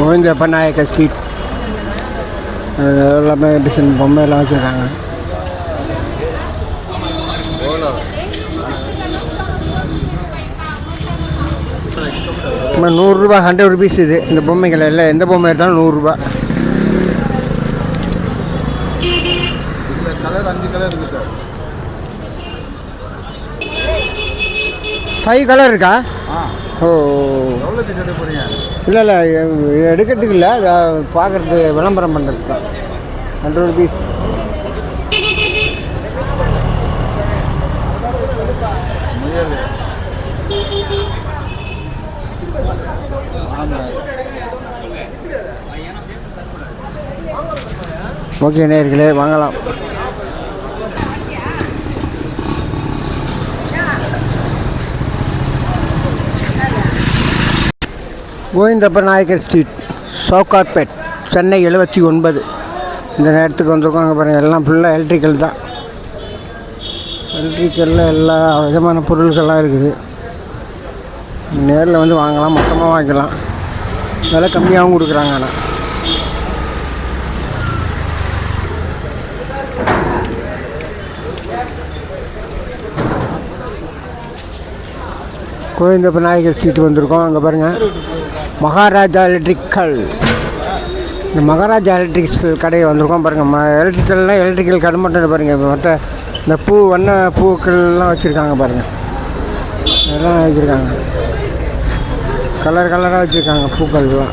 Govindappa Naicken street எல்லாமே design பொம்மை எல்லாம் வச்சுருக்காங்க நூறுரூபா ஹண்ட்ரட் ருபீஸ் இது. இந்த பொம்மைகள் எல்லாம் எந்த பொம்மை எடுத்தாலும் நூறுரூபா. ஃபைவ் கலர் இருக்கா? ஓ. எவ்வளோ இல்லை இல்லை எடுக்கிறதுக்கு இல்லை பார்க்குறது விளம்பரம் பண்ணுறது தான். ஹண்ட்ரட் ருபீஸ் ஆமாம் ஓகே நேர்களே வாங்கலாம். கோவிந்தப்ப நாயக்கர் ஸ்ட்ரீட் சவுகார்பேட் சென்னை எழுபத்தி ஒன்பது. இந்த நேரத்துக்கு வந்திருக்கோம் அங்கே பாருங்கள் எல்லாம் ஃபுல்லாக எலக்ட்ரிக்கல் தான். எலக்ட்ரிக்கலில் எல்லா விதமான பொருள்கள்லாம் இருக்குது. நேரில் வந்து வாங்கலாம் மொத்தமாக வாங்கிக்கலாம். விலை கம்மியாகவும் கொடுக்குறாங்க ஆனால் கோவிந்தப்ப நாயகர் ஸ்ட்ரீட் வந்திருக்கோம். அங்கே பாருங்கள் மகாராஜா எலக்ட்ரிக்கல் இந்த மகாராஜா எலக்ட்ரிக்ஸ் கடையை வந்திருக்கோம் பாருங்கள் ம எலக்ட்ரிக்கல்லாம் எலக்ட்ரிக்கல் கடை மட்டும் பாருங்கள் மற்ற இந்த பூ வண்ண பூக்கள்லாம் வச்சுருக்காங்க பாருங்கள் இதெல்லாம் வச்சுருக்காங்க. கலர் கலராக வச்சுருக்காங்க பூக்கள்லாம்.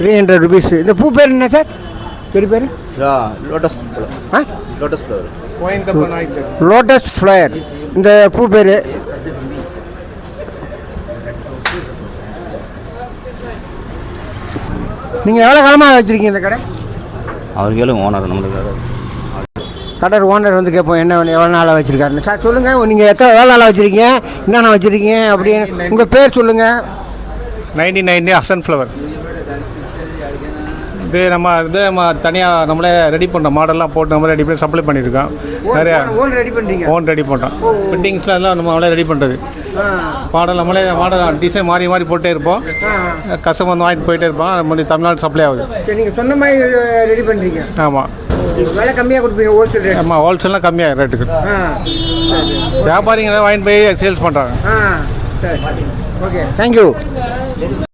த்ரீ ஹண்ட்ரட் ருபீஸ் இந்த பூ பேர் என்ன சார்? பெரிய பேர்? லோட்டஸ் ஆ? லோட்டஸ் ஃப்ளவர் லோட்டஸ் ஃப்ளயர் இந்த பூ பேர்? நீங்கள் எவ்வளோ காலமாக வச்சுருக்கீங்க இந்த கடை? அவர் கேளுங்க ஓனர் நம்மளுக்கு கடை ஓனர் வந்து கேட்போம் என்ன வேணும், எவ்வளோ நாளாக வச்சுருக்காருன்னு. சார் சொல்லுங்கள் நீங்கள் எத்தனை எவ்வளோ நாளாக வச்சுருக்கீங்க? என்னென்ன வச்சுருக்கீங்க அப்படின்னு உங்கள் பேர் சொல்லுங்கள் நைன்டி அசன் ஃப்ளவர் இது நம்ம இது நம்ம தனியாக நம்மளே ரெடி பண்ணுற மாடல்லாம் போட்டு நம்மளே ரெடி பண்ணி சப்ளை பண்ணியிருக்கோம். நிறையா ஓன் ரெடி பண்ணுறீங்க ஓன் ரெடி பண்ணுறோம் ஃபிட்டிங்ஸ்லாம் எல்லாம் நம்ம நம்மளே ரெடி பண்ணுறது மாடல் நம்மளே மாடல் டிசைன் மாறி மாறி போட்டே இருப்போம். கஸ்டமர் வந்து வாங்கிட்டு போயிட்டே இருப்போம் நம்ம தமிழ்நாடு சப்ளை ஆகுது. நீங்கள் சொன்ன மாதிரி ரெடி பண்ணுறீங்க ஆமாம் விலை கம்மியாக கொடுப்பீங்க ஹோல்சேல் ரேட் ஆமாம் ஹோல்சேல்லாம் கம்மியாக ரேட்டுக்கு வியாபாரிங்க வாங்கிட்டு போய் சேல்ஸ் பண்ணுறாங்க ஆ சரி. ஓகே. தேங்க்யூ